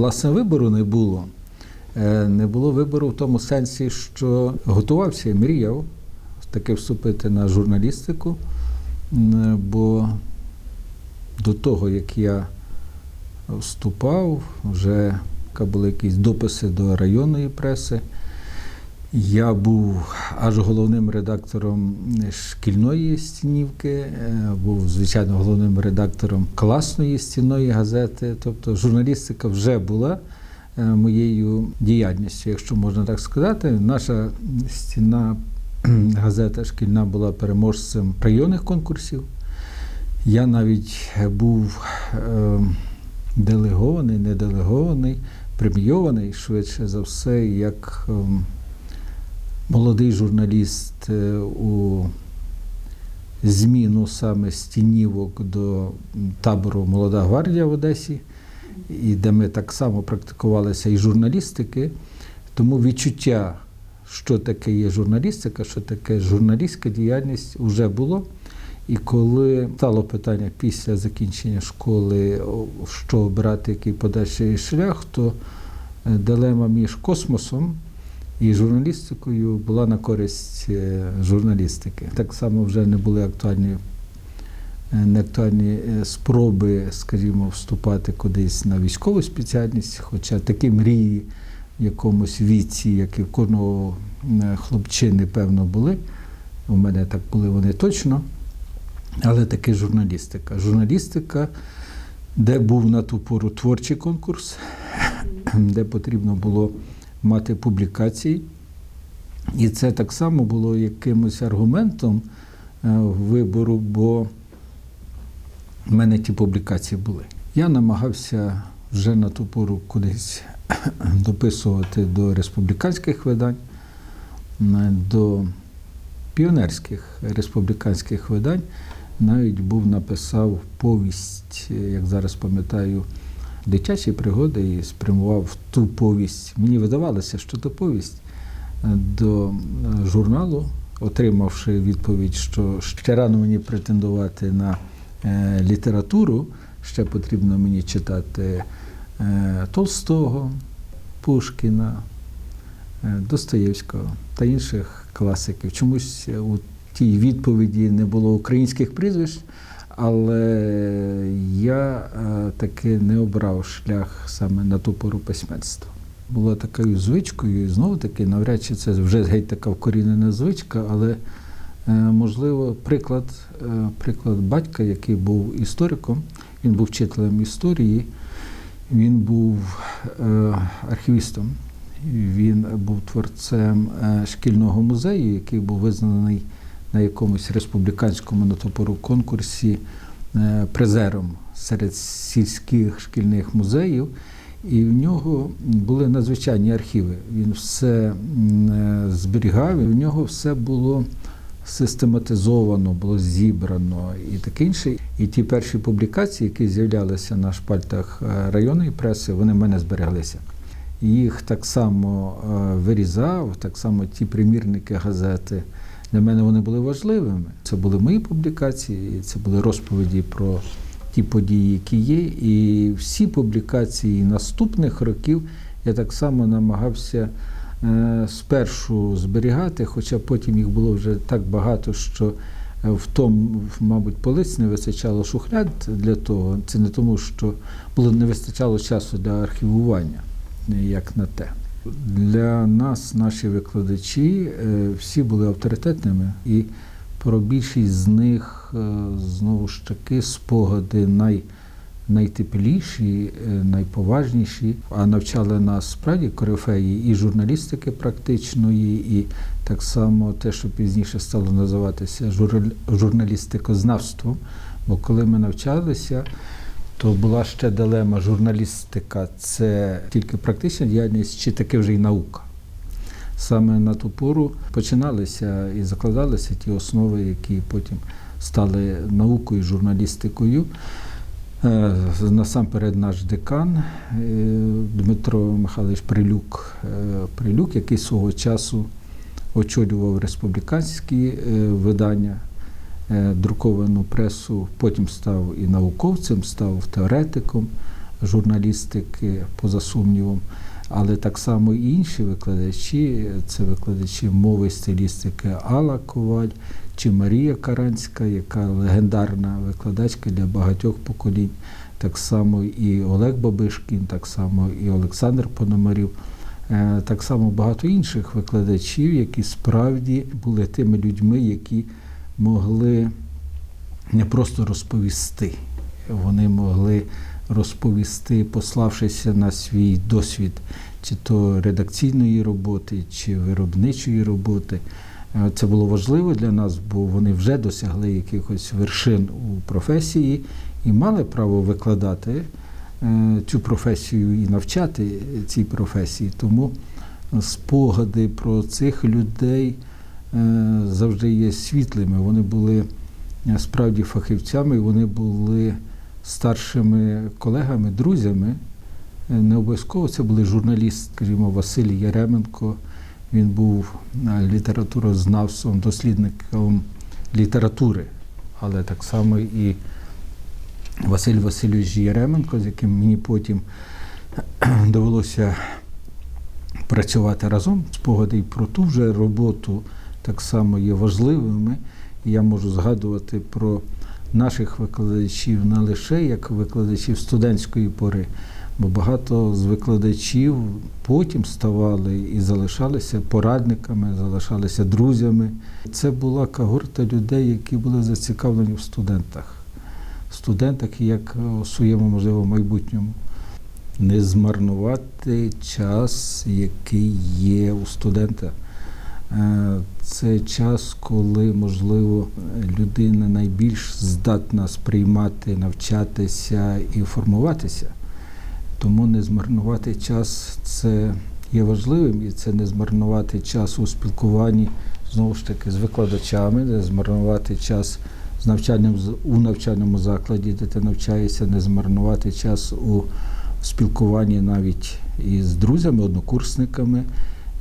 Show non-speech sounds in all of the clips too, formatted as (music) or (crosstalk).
власне вибору не було. Е, Не було вибору в тому сенсі, що готувався і мріяв таки вступити на журналістику, бо до того, як я вступав, вже були якісь дописи до районної преси. Я був аж головним редактором шкільної стінівки, е, був, звичайно, головним редактором класної стінної газети. Тобто журналістика вже була е, моєю діяльністю, якщо можна так сказати. Наша стінна газета шкільна була переможцем районних конкурсів. Я навіть був е, делегований, не делегований, премійований швидше за все, як ем, молодий журналіст е, у зміну саме стінівок до табору Молода гвардія в Одесі, і де ми так само практикувалися і журналістики. Тому відчуття, що таке є журналістика, що таке журналістська діяльність, вже було. І коли стало питання після закінчення школи, що обирати, який подальший шлях, то е, дилема між космосом і журналістикою була на користь е, журналістики. Так само вже не були актуальні, е, не актуальні е, спроби, скажімо, вступати кудись на військову спеціальність, хоча такі мрії в якомусь віці, як і в кожного хлопчини, певно, були. У мене так були вони точно. Але таки журналістика. Журналістика, де був на ту пору творчий конкурс, де потрібно було мати публікації. І це так само було якимось аргументом е, вибору, бо в мене ті публікації були. Я намагався вже на ту пору кудись (coughs) дописувати до республіканських видань, до піонерських республіканських видань. Навіть був написав повість, як зараз пам'ятаю, дитячі пригоди і спрямував ту повість. Мені видавалося, що то повість е, до е, журналу, отримавши відповідь, що ще рано мені претендувати на е, літературу, ще потрібно мені читати Толстого, Пушкіна, Достоєвського та інших класиків. Чомусь у тій відповіді не було українських прізвищ, але я е, таки не обрав шлях саме на ту пору письменства. Була такою звичкою, і знову таки, навряд чи це вже геть така вкорінена звичка, але е, можливо приклад, е, приклад батька, який був істориком, він був вчителем історії, він був архівістом. Він був творцем шкільного музею, який був визнаний на якомусь республіканському на ту пору конкурсі призером серед сільських шкільних музеїв. І в нього були надзвичайні архіви. Він все е, зберігав, і в нього все було систематизовано, було зібрано і таке інше. І ті перші публікації, які з'являлися на шпальтах е, районної преси, вони в мене збереглися. Їх так само е, вирізав, так само ті примірники газети. Для мене вони були важливими. Це були мої публікації, це були розповіді про ті події, які є. І всі публікації наступних років я так само намагався е, спершу зберігати, хоча потім їх було вже так багато, що е, в тому, мабуть, полиць не вистачало шухляд для того. Це не тому, що було не вистачало часу для архівування, як на те. Для нас, наші викладачі, е, всі були авторитетними, і про більшість з них е, знову ж таки спогади най, найтепліші, е, найповажніші, а навчали нас справді корифеї і журналістики практичної, і так само те, що пізніше стало називатися журналістикознавством. Бо коли ми навчалися, то була ще дилема журналістика це тільки практична діяльність, чи таки вже й наука. Саме на ту пору починалися і закладалися ті основи, які потім стали наукою, журналістикою. Е, Насамперед наш декан е, Дмитро Михайлович Прилюк, е, Прилюк, який свого часу очолював республіканські видання, друковану пресу, потім став і науковцем, став теоретиком, журналістики, поза сумнівом. Але так само і інші викладачі, це викладачі мови стилістики Алла Коваль чи Марія Каранська, яка легендарна викладачка для багатьох поколінь, так само і Олег Бабишкін, так само і Олександр Пономарів, е, так само багато інших викладачів, які справді були тими людьми, які могли не просто розповісти, вони могли розповісти, пославшися на свій досвід, чи то редакційної роботи, чи виробничої роботи. Е, Це було важливо для нас, бо вони вже досягли якихось вершин у професії і мали право викладати е, цю професію і навчати цій професії. Тому спогади про цих людей завжди є світлими. Вони були е, справді фахівцями, вони були старшими колегами, друзями. Е, Не обов'язково це були журналісти, скажімо, Василь Яременко. Він був е, літературознавцем, дослідником літератури, але так само і Василь Васильович Яременко, з яким мені потім довелося працювати разом. Спогади і про ту вже роботу так само є важливими. Я можу згадувати про наших викладачів не лише як викладачів студентської пори, бо багато з викладачів потім ставали і залишалися порадниками, залишалися друзями. Це була когорта людей, які були зацікавлені в студентах, студентах як у своєму можливо майбутньому. Не змарнувати час, який є у студента. Це час, коли, можливо, людина найбільш здатна сприймати, навчатися і формуватися. Тому не змарнувати час це є важливим, і це не змарнувати час у спілкуванні знову ж таки з викладачами, не змарнувати час з навчанням у навчальному закладі, де ти навчаєшся, не змарнувати час у спілкуванні навіть із друзями, однокурсниками,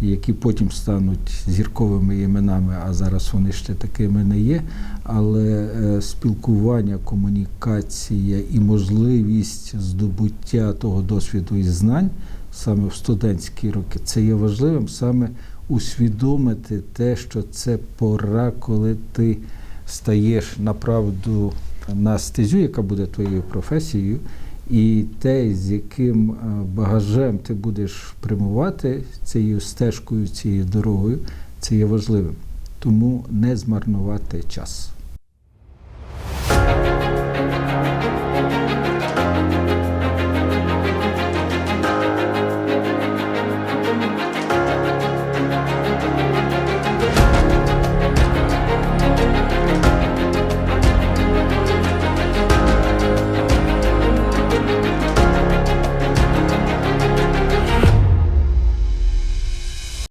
які потім стануть зірковими іменами, а зараз вони ще такими не є. Але е, спілкування, комунікація і можливість здобуття того досвіду і знань саме в студентські роки, це є важливим саме усвідомити те, що це пора, коли ти стаєш направду на стезю, яка буде твоєю професією, і те, з яким е, багажем ти будеш прямувати цією стежкою, цією дорогою, це є важливим. Тому не змарнувати час.